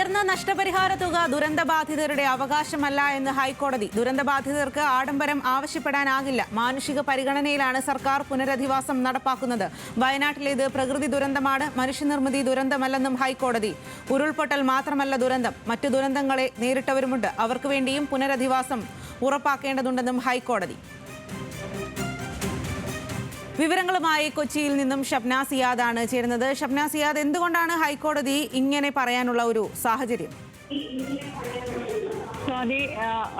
നഷ്ടപരിഹാര തുക ദുരന്തബാധിതരുടെ അവകാശമല്ല എന്ന് ഹൈക്കോടതി. ദുരന്തബാധിതർക്ക് ആഡംബരം ആവശ്യപ്പെടാനാകില്ല. മാനുഷിക പരിഗണനയിലാണ് സർക്കാർ പുനരധിവാസം നടപ്പാക്കുന്നത്. വയനാട്ടിലേത് പ്രകൃതി ദുരന്തമാണ്. മനുഷ്യനിർമ്മിതി ദുരന്തമല്ലെന്നും ഹൈക്കോടതി. ഉരുൾപൊട്ടൽ മാത്രമല്ല ദുരന്തം. മറ്റു ദുരന്തങ്ങളെ നേരിട്ടവരുമുണ്ട്. അവർക്ക് വേണ്ടിയും പുനരധിവാസം ഉറപ്പാക്കേണ്ടതുണ്ടെന്നും ഹൈക്കോടതി. വിവരങ്ങളുമായി കൊച്ചിയിൽ നിന്നും ഷബ്ന ആണ് ചേരുന്നത്. ഷബ്ന സിയാദ് എന്തുകൊണ്ടാണ് ഹൈക്കോടതി ഇങ്ങനെ പറയാനുള്ള ഒരു സാഹചര്യം? സ്വാതി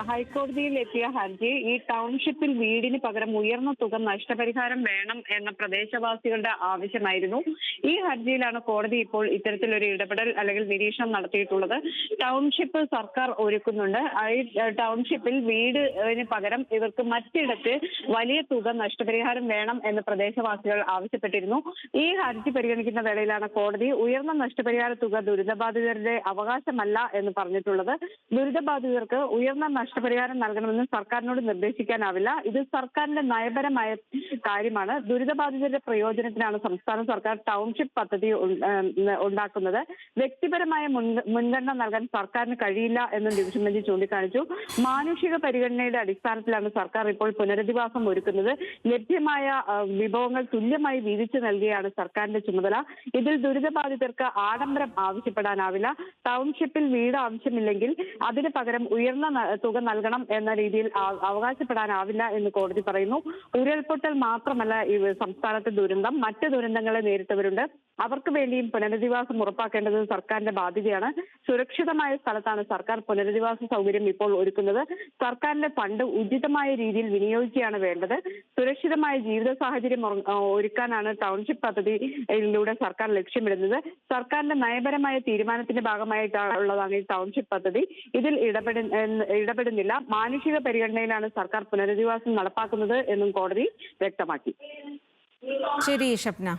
ഹൈക്കോടതിയിൽ എത്തിയ ഹർജി ഈ ടൗൺഷിപ്പിൽ വീടിന് പകരം ഉയർന്ന തുക നഷ്ടപരിഹാരം വേണം എന്ന പ്രദേശവാസികളുടെ ആവശ്യമായിരുന്നു. ഈ ഹർജിയിലാണ് കോടതി ഇപ്പോൾ ഇത്തരത്തിലൊരു ഇടപെടൽ അല്ലെങ്കിൽ നിരീക്ഷണം നടത്തിയിട്ടുള്ളത്. ടൗൺഷിപ്പ് സർക്കാർ ഒരുക്കുന്നുണ്ട്. ഈ ടൗൺഷിപ്പിൽ വീടിന് പകരം ഇവർക്ക് മറ്റിടത്ത് വലിയ തുക നഷ്ടപരിഹാരം വേണം എന്ന് പ്രദേശവാസികൾ ആവശ്യപ്പെട്ടിരുന്നു. ഈ ഹർജി പരിഗണിക്കുന്ന വേളയിലാണ് കോടതി ഉയർന്ന നഷ്ടപരിഹാര തുക ദുരിതബാധിതരുടെ അവകാശമല്ല എന്ന് പറഞ്ഞിട്ടുള്ളത്. ദുരിതബാധിതർക്ക് ഉയർന്ന നഷ്ടപരിഹാരം നൽകണമെന്ന് സർക്കാരിനോട് നിർദ്ദേശിക്കാനാവില്ല. ഇത് സർക്കാരിന്റെ നയപരമായ കാര്യമാണ്. ദുരിതബാധിതരുടെ പ്രയോജനത്തിനാണ് സംസ്ഥാന സർക്കാർ ടൗൺഷിപ്പ് പദ്ധതി ഉണ്ടാക്കുന്നത്. വ്യക്തിപരമായ മുൻഗണന നൽകാൻ സർക്കാരിന് കഴിയില്ല എന്നും ഡിവിഷൻ ബെഞ്ച് ചൂണ്ടിക്കാണിച്ചു. മാനുഷിക പരിഗണനയുടെ അടിസ്ഥാനത്തിലാണ് സർക്കാർ ഇപ്പോൾ പുനരധിവാസം ഒരുക്കുന്നത്. ലഭ്യമായ വിഭവങ്ങൾ തുല്യമായി വീതിച്ചു നൽകിയാണ് സർക്കാരിന്റെ ചുമതല. ഇതിൽ ദുരിതബാധിതർക്ക് ആഡംബരം ആവശ്യപ്പെടാനാവില്ല. ടൗൺഷിപ്പിൽ വീട് ആവശ്യമില്ലെങ്കിൽ അതിന് പകരം ഉയർന്ന തുക നൽകണം എന്ന രീതിയിൽ അവകാശപ്പെടാനാവില്ല എന്ന് കോടതി പറയുന്നു. ഉരുൾപൊട്ടൽ മാത്രമല്ല ഈ സംസ്ഥാനത്തെ ദുരന്തം മറ്റ് ദുരന്തങ്ങളെ നേരിട്ടവരുണ്ട്. അവർക്ക് വേണ്ടിയും പുനരധിവാസം ഉറപ്പാക്കേണ്ടത് സർക്കാരിന്റെ ബാധ്യതയാണ്. സുരക്ഷിതമായ സ്ഥലത്താണ് സർക്കാർ പുനരധിവാസ സൗകര്യം ഇപ്പോൾ ഒരുക്കുന്നത്. സർക്കാരിന്റെ ഫണ്ട് ഉചിതമായ രീതിയിൽ വിനിയോഗിക്കുകയാണ് വേണ്ടത്. സുരക്ഷിതമായ ജീവിത സാഹചര്യം ഒരുക്കാനാണ് ടൗൺഷിപ്പ് പദ്ധതിയിലൂടെ സർക്കാർ ലക്ഷ്യമിടുന്നത്. സർക്കാരിന്റെ നയപരമായ തീരുമാനത്തിന്റെ ഭാഗമായിട്ടുള്ളതാണ് ഈ ടൗൺഷിപ്പ് പദ്ധതി. ഇതിൽ ഇടപെട ഇടപെടുന്നില്ല. മാനുഷിക പരിഗണനയിലാണ് സർക്കാർ പുനരധിവാസം നടപ്പാക്കുന്നത് എന്നും കോടതി വ്യക്തമാക്കി ശരി ഷബ്ന